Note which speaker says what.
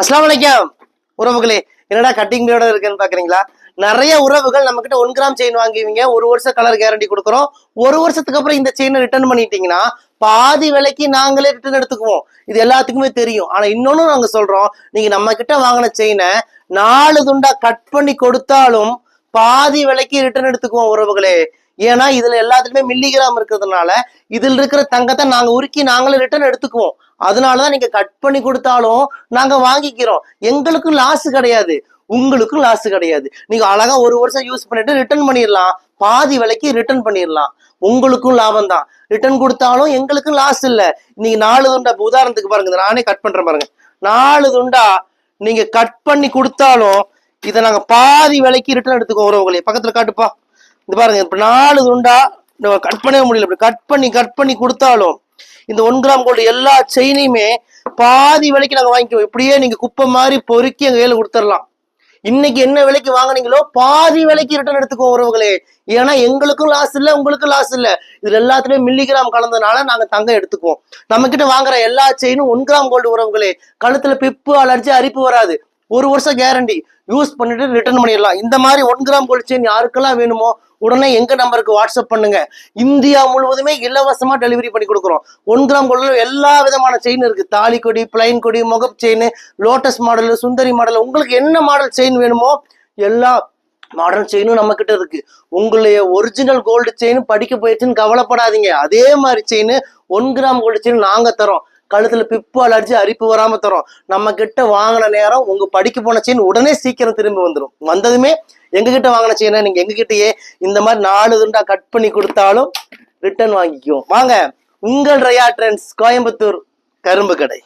Speaker 1: அஸ்லாம் வலைக்கம் உறவுகளே என்னடா கட்டிங் பிளேடோட இருக்குன்னு பாக்குறீங்களா? நிறைய உறவுகள் நம்ம கிட்ட ஒன் கிராம் செயின் வாங்குவீங்க. ஒரு வருஷம் கலர் கேரண்டி கொடுக்குறோம். ஒரு வருஷத்துக்கு அப்புறம் இந்த செயினை ரிட்டர்ன் பண்ணிட்டீங்கன்னா பாதி விலைக்கு நாங்களே ரிட்டர்ன் எடுத்துக்குவோம். இது எல்லாத்துக்குமே தெரியும். ஆனா இன்னொன்னு நாங்க சொல்றோம். நீங்க நம்ம கிட்ட வாங்கின செயினை நாலு துண்டா கட் பண்ணி கொடுத்தாலும் பாதி விலைக்கு ரிட்டர்ன் எடுத்துக்குவோம் உறவுகளே. ஏன்னா இதுல எல்லாத்துலயுமே மில்லிகிராம் இருக்கிறதுனால இதில் இருக்கிற தங்கத்தை நாங்க உருக்கி நாங்களே ரிட்டர்ன் எடுத்துக்குவோம். அதனாலதான் நீங்க கட் பண்ணி கொடுத்தாலும் நாங்க வாங்கிக்கிறோம். எங்களுக்கும் லாஸ் கிடையாது. உங்களுக்கும் லாஸ் கிடையாது. நீங்க அழகா ஒரு வருஷம் யூஸ் பண்ணிட்டு ரிட்டர்ன் பண்ணிடலாம். பாதி விலைக்கு ரிட்டர்ன் பண்ணிடலாம். உங்களுக்கும் லாபம் தான். ரிட்டர்ன் கொடுத்தாலும் எங்களுக்கும் லாஸ் இல்ல. நீங்க நாலு துண்டா உதாரணத்துக்கு பாருங்க. நானே கட் பண்றேன் பாருங்க. நாலு துண்டா நீங்க கட் பண்ணி கொடுத்தாலும் இதை நாங்க பாதி விலைக்கு ரிட்டர்ன் எடுத்துக்கோ உறவுகளே. பக்கத்துல காட்டுப்பா. இந்த பாருங்க இப்போ நாலு துண்டா கட் பண்ணவே முடியல. இப்படி கட் பண்ணி கட் பண்ணி கொடுத்தாலும் இந்த ஒன் கிராம் கோல்டு எல்லா செயினையுமே பாதி விலைக்கு நாங்க வாங்கிக்குவோம். இப்படியே நீங்க குப்பை மாதிரி பொறுக்கி எங்க கையில கொடுத்துடலாம். இன்னைக்கு என்ன விலைக்கு வாங்குனீங்களோ பாதி விலைக்கு ரிட்டர்ன் எடுத்துக்கோ உறவுகளே. ஏன்னா எங்களுக்கும் லாஸ் இல்ல உங்களுக்கும் லாஸ் இல்ல. இதுல எல்லாத்துலயும் மில்லிகிராம் கலந்ததுனால நாங்க தங்கம் எடுத்துக்குவோம். நம்ம கிட்ட வாங்குற எல்லா செயினும் ஒன் கிராம் கோல்டு உறவுகளே. கழுத்துல பிப்பு அலர்ஜி அரிப்பு வராது. ஒரு வருஷம் கேரண்டி யூஸ் பண்ணிட்டு ரிட்டர்ன் பண்ணிடலாம். இந்த மாதிரி ஒன் கிராம் கோல்டு செயின் யாருக்கெல்லாம் வேணுமோ உடனே எங்க நம்பருக்கு வாட்ஸ்அப் பண்ணுங்க. இந்தியா முழுவதுமே இலவசமா டெலிவரி பண்ணி கொடுக்குறோம். ஒன் கிராம் கோல்டுல எல்லா விதமான செயின் இருக்கு. தாலி கொடி பிளைன் கொடி முகப் chain lotus model Sundari model உங்களுக்கு என்ன மாடல் செயின் வேணுமோ எல்லா மாடர்ன் செயினும் நம்ம கிட்ட இருக்கு. உங்களுடைய ஒரிஜினல் கோல்டு செயின் படிக்க போயிடுச்சுன்னு கவலைப்படாதீங்க. அதே மாதிரி chain one gram gold chain நாங்க தரோம். கழுத்துல பிப்பு அடிச்சு அரிப்பு வராம தரும். நம்ம கிட்ட வாங்கின நேரம் உங்க படிக்க போன செயின் உடனே சீக்கிரம் திரும்பி வந்துடும் வந்ததுமே எங்க கிட்ட வாங்கின செயினை நீங்க எங்க கிட்டயே இந்த மாதிரி நாலு துண்டா கட் பண்ணி கொடுத்தாலும் ரிட்டர்ன் வாங்கிக்குவோம் வாங்க உங்கள் ரயா ட்ரெண்ட்ஸ் கோயம்புத்தூர் கரும்பு கடை.